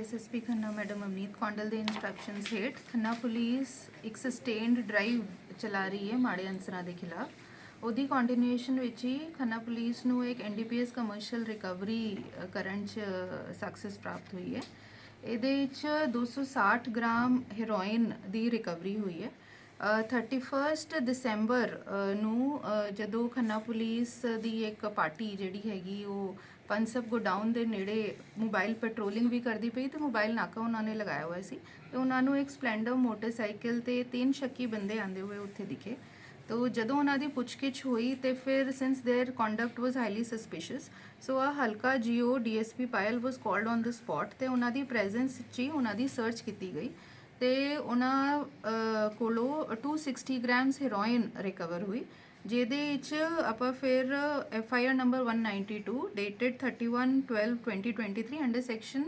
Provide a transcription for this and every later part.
SSP Khanna madam Amneet Kondal ਦੇ instructions ਹੇਠ Khanna police ਇੱਕ ਸਸਟੇਨਡ ਡਰਾਈਵ ਚਲਾ ਰਹੀ ਹੈ ਮਾੜੇ ਅਨਸਰਾਂ ਦੇ ਖਿਲਾਫ। ਉਹਦੀ ਕੰਟੀਨਿਊਏਸ਼ਨ ਵਿੱਚ ਹੀ ਖੰਨਾ ਪੁਲਿਸ ਨੂੰ ਇੱਕ ਐਨਡੀਪੀਐਸ ਕਮਰਸ਼ੀਅਲ ਰਿਕਵਰੀ ਕਰਨ ਚ ਸਕਸੈਸ ਪ੍ਰਾਪਤ ਹੋਈ ਹੈ। ਇਹਦੇ ਵਿੱਚ 260 ਗ੍ਰਾਮ ਹੈਰੋਇਨ ਦੀ ਰਿਕਵਰੀ ਹੋਈ ਹੈ। ਅ, 31st ਦਸੰਬਰ ਅ, ਨੂੰ ਅ, ਜਦੋਂ ਖੰਨਾ ਪੁਲਿਸ ਦੀ ਇੱਕ ਪਾਰਟੀ ਜਿਹੜੀ ਹੈਗੀ ਉਹ ਪੰਸਬ ਗੋਡਾਊਨ ਦੇ ਨੇੜੇ ਮੋਬਾਈਲ ਪੈਟਰੋਲਿੰਗ ਵੀ ਕਰਦੀ ਪਈ ਤੇ ਮੋਬਾਈਲ ਨਾਕਾ ਉਹਨਾਂ ਨੇ ਲਗਾਇਆ ਹੋਇਆ ਸੀ ਤੇ ਉਹਨਾਂ ਨੂੰ ਇੱਕ ਸਪਲੈਂਡਰ ਮੋਟਰਸਾਈਕਲ ਤੇ ਤਿੰਨ ਸ਼ੱਕੀ ਬੰਦੇ ਆਂਦੇ ਹੋਏ ਉੱਥੇ ਦਿਖੇ ਤੋ ਜਦੋਂ ਉਹਨਾਂ ਦੀ ਪੁੱਛਗਿੱਛ ਹੋਈ ਤੇ ਫਿਰ since their conduct was highly suspicious so ਆ ਹਲਕਾ JIO DSP Payal was called on the spot ਤੇ ਉਹਨਾਂ ਦੀ ਪ੍ਰੈਜ਼ੈਂਸ 'ਚ ਹੀ ਉਹਨਾਂ ਦੀ ਸਰਚ ਕੀਤੀ ਗਈ ਤੇ ਉਹਨਾਂ ਅਹ, ਕੋਲੋਂ 260 ਗ੍ਰਾਮਸ ਹੈਰੋਇਨ ਰਿਕਵਰ ਹੋਈ ਜਿਹਦੇ ਵਿੱਚ ਆਪਾਂ ਫਿਰ F I R number 192 dated 31/12/2023 under section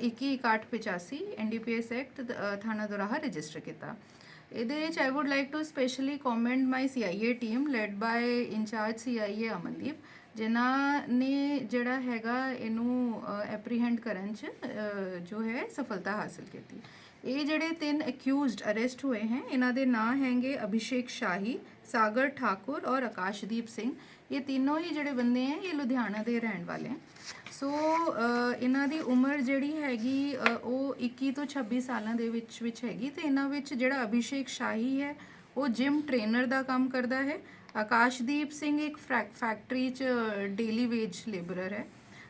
2185 NDPS act ਥਾਣਾ ਦੁਰਾਹਾ ਰਜਿਸਟਰ ਕੀਤਾ। ਇਹਦੇ ਵਿੱਚ I would like to specially commend my CIA team led by incharge CIA Amandeep ਜਿਨ੍ਹਾਂ ਨੇ ਜਿਹੜਾ ਹੈਗਾ ਇਹਨੂੰ ਐਪਰੀਹੈਂਡ ਕਰਨ ਚ ਜੋ ਹੈ, ਸਫਲਤਾ ਹਾਸਲ ਕੀਤੀ। ਇਹ ਜਿਹੜੇ ਤਿੰਨ ਅਕਿਊਜ਼ਡ ਅਰੈਸਟ ਹੋਏ ਹਨ ਇਹਨਾਂ ਦੇ ਨਾਂ ਹੈਗੇ ਅਭਿਸ਼ੇਕ ਸ਼ਾਹੀ, ਸਾਗਰ ਠਾਕੁਰ ਔਰ ਆਕਾਸ਼ਦੀਪ ਸਿੰਘ। ਇਹ ਤਿੰਨੋਂ ਹੀ ਜਿਹੜੇ ਬੰਦੇ ਹੈ, ਇਹ ਲੁਧਿਆਣਾ ਦੇ ਰਹਿਣ ਵਾਲੇ ਹੈ। ਸੋ ਇਹਨਾਂ ਦੀ ਉਮਰ ਜਿਹੜੀ ਹੈਗੀ ਉਹ 21 ਤੋਂ 26 ਸਾਲਾਂ ਦੇ ਵਿੱਚ ਵਿੱਚ ਹੈਗੀ। ਤੇ ਇਹਨਾਂ ਵਿੱਚ ਜਿਹੜਾ ਅਭਿਸ਼ੇਕ ਸ਼ਾਹੀ ਹੈ, ਉਹ ਜਿਮ ਟ੍ਰੇਨਰ ਦਾ ਕੰਮ ਕਰਦਾ ਹੈ ਆਕਾਸ਼ਦੀਪ ਸਿੰਘ ਇੱਕ ਫੈਕਟਰੀ 'ਚ ਡੇਲੀ ਵੇਜ ਲੇਬਰਰ ਹੈ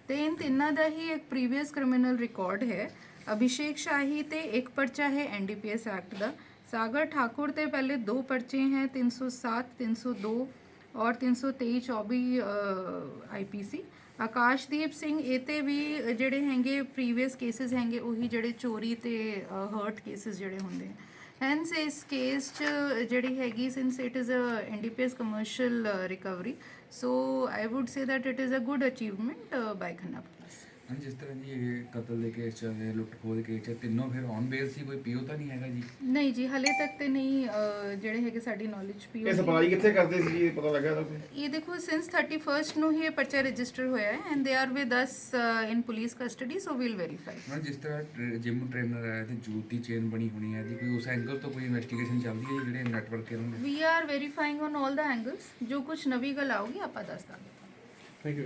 ਤੇ ਇਨ ਤਿੰਨਾਂ ਦਾ ਹੀ ਇੱਕ ਪ੍ਰੀਵੀਅਸ ਕ੍ਰਿਮੀਨਲ ਰਿਕਾਰਡ ਹੈ। ਅਭਿਸ਼ੇਕ ਸ਼ਾਹੀ ਤੇ ਇੱਕ ਪਰਚਾ ਹੈ ਐਨਡੀਪੀਐਸ ਐਕਟ ਦਾ। ਸਾਗਰ ਠਾਕੁਰ ਤੇ ਪਹਿਲੇ ਦੋ ਪਰਚੇ ਹੈ 307 302 ਔਰ 323 24 ਆਈਪੀਸੀ ਆਕਾਸ਼ਦੀਪ ਸਿੰਘ, ਇਹ ਤੇ ਵੀ ਜਿਹੜੇ ਹੈਗੇ ਪ੍ਰੀਵੀਅਸ ਕੇਸਿਸ ਹੈਗੇ, ਉਹੀ ਜਿਹੜੇ ਚੋਰੀ ਤੇ ਹਰਟ ਕੇਸਿਸ ਜਿਹੜੇ ਹੁੰਦੇ ਹੈਂਸ ਇਸ ਕੇਸ ਚ ਜਿਹੜੀ ਹੈਗੀ since it is a NDPS commercial recovery so I would say that it is a good achievement uh, Khanna police ਹਾਂ ਜਿਸ ਤਰ੍ਹਾਂ ਜੀ ਇਹ ਕਤਲ ਦੇ ਕੇਸ ਚ ਇਹ ਲੁੱਟ ਖੋਹ ਦੇ ਕੇਸ ਚ ਤਿੰਨੋਂ ਫਿਰ ਔਨ ਬੇਲ ਸੀ ਕੋਈ ਪੀਓ ਤਾਂ ਨਹੀਂ ਹੈਗਾ ਜੀ? ਨਹੀਂ ਜੀ ਹਲੇ ਤੱਕ ਤੇ ਨਹੀਂ ਅਹ, ਜਿਹੜੇ ਹੈਗੇ ਸਾਡੀ ਨੌਲੇਜ ਪੀ ਇਹ ਸਪਲਾਈ ਕਿੱਥੇ ਕਰਦੇ ਸੀ ਜੀ ਪਤਾ ਲੱਗਾ ਤਾਂ ਇਹ ਦੇਖੋ ਸਿੰਸ 31st ਨੂੰ ਹੀ ਇਹ ਪਰਚਾ ਰਜਿਸਟਰ ਹੋਇਆ ਹੈ and they are with us in police custody so we'll verify ਹਾਂ ਜਿਸ ਤਰ੍ਹਾਂ ਜਿਮ ਟ੍ਰੇਨਰ ਹੈ ਤੇ ਜੂਤ ਦੀ ਚੇਨ ਬਣੀ ਹੋਣੀ ਹੈ ਜੀ ਕੋਈ ਉਸ ਐਂਗਲ ਤੋਂ ਕੋਈ ਇਨਵੈਸਟੀਗੇਸ਼ਨ ਚੱਲਦੀ ਹੈ ਜੀ ਜਿਹੜੇ ਨੈਟਵਰਕ ਇਹਨਾਂ ਦੇ? We are verifying on all the angles ਜੋ ਕੁਝ ਨਵੀਂ ਗੱਲ ਆਊਗੀ ਆਪਾਂ ਦੱਸ ਦਾਂਗੇ ਥੈਂਕ ਯੂ